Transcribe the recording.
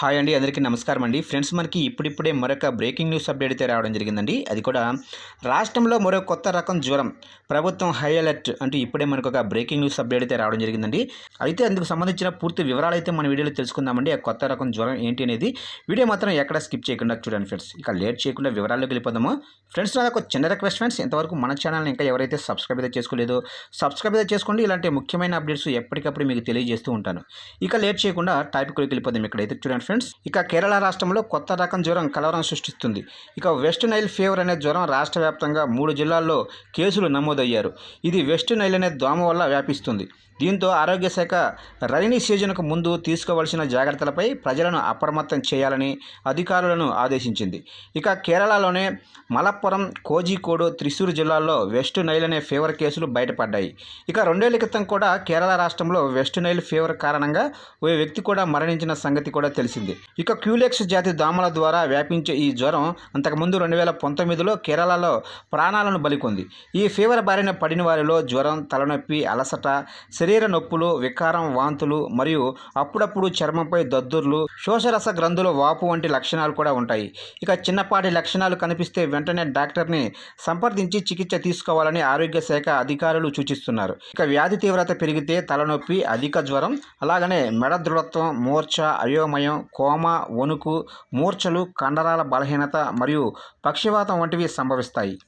Hi అండి అందరికీ నమస్కారం అండి. ఫ్రెండ్స్ మనకి ఇప్పుడిప్పుడే మరొక బ్రేకింగ్ న్యూస్ అప్డేట్ అయితే రావడం జరిగిందండి. అది కూడా రాష్ట్రంలో మరో కొత్త రకం జ్వరం ప్రభుత్వం హై అలర్ట్ అంటూ ఇప్పుడే మనకు ఒక బ్రేకింగ్ న్యూస్ అప్డేట్ అయితే రావడం జరిగిందండి. అయితే అందుకు సంబంధించిన పూర్తి వివరాలు అయితే మన వీడియోలో తెలుసుకుందామండి. ఆ కొత్త రకం జ్వరం ఏంటి అనేది వీడియో మాత్రం ఎక్కడ స్కిప్ చేయకుండా చూడండి ఫ్రెండ్స్. ఇక లేట్ చేయకుండా వివరాల్లోకి వెళ్ళిపోదాము. ఫ్రెండ్స్ నాకు ఒక చిన్న రిక్వెస్ట్ ఫ్రెండ్స్. ఇంతవరకు మన ఛానల్ని ఇంకా ఎవరైతే సబ్స్క్రైబ్ అయితే చేసుకోలేదో సబ్స్క్రైబ్ అయితే చేసుకోండి. ఇలాంటి ముఖ్యమైన అప్డేట్స్ ఎప్పటికప్పుడు మీకు తెలియజేస్తూ ఉంటాను. ఇక లేట్ చేయకుండా టాపిక్లోకి వెళ్ళిపోదాం. ఇక్కడైతే చూడండి ఫ్రెండ్స్. ఇక కేరళ రాష్ట్రంలో కొత్త రకం జ్వరం కలవరం సృష్టిస్తుంది. ఇక వెస్ట్ నైల్ ఫీవర్ అనే జ్వరం రాష్ట్ర వ్యాప్తంగా మూడు జిల్లాల్లో కేసులు నమోదయ్యారు. ఇది వెస్ట్ నైల్ అనే దోమ వల్ల వ్యాపిస్తుంది. దీంతో ఆరోగ్య శాఖ రైనీ సీజన్కు ముందు తీసుకోవాల్సిన జాగ్రత్తలపై ప్రజలను అప్రమత్తం చేయాలని అధికారులను ఆదేశించింది. ఇక కేరళలోనే మలప్పురం కోజికోడు త్రిశూర్ జిల్లాల్లో వెస్ట్ నైల్ అనే ఫీవర్ కేసులు బయటపడ్డాయి. ఇక రెండేళ్ళ క్రితం కూడా కేరళ రాష్ట్రంలో వెస్ట్ నైల్ ఫీవర్ కారణంగా ఓ వ్యక్తి కూడా మరణించిన సంగతి కూడా తెలిసింది. ఇక క్యూలెక్స్ జాతి దోమల ద్వారా వ్యాపించే ఈ జ్వరం అంతకుముందు రెండు వేల పంతొమ్మిదిలో కేరళలో ప్రాణాలను బలికొంది. ఈ ఫీవర్ బారిన పడిన వారిలో జ్వరం తలనొప్పి అలసట శరీర నొప్పులు వికారం వాంతులు మరియు అప్పుడప్పుడు చర్మంపై దద్దుర్లు శోషరస గ్రంథుల వాపు వంటి లక్షణాలు కూడా ఉంటాయి. ఇక చిన్నపాటి లక్షణాలు కనిపిస్తే వెంటనే డాక్టర్ని సంప్రదించి చికిత్స తీసుకోవాలని ఆరోగ్య శాఖ అధికారులు సూచిస్తున్నారు. ఇక వ్యాధి తీవ్రత పెరిగితే తలనొప్పి అధిక జ్వరం అలాగనే మెడ దృఢత్వం మూర్ఛ అయోమయం కోమ వణుకు మూర్ఛలు కండరాల బలహీనత మరియు పక్షివాతం వంటివి సంభవిస్తాయి.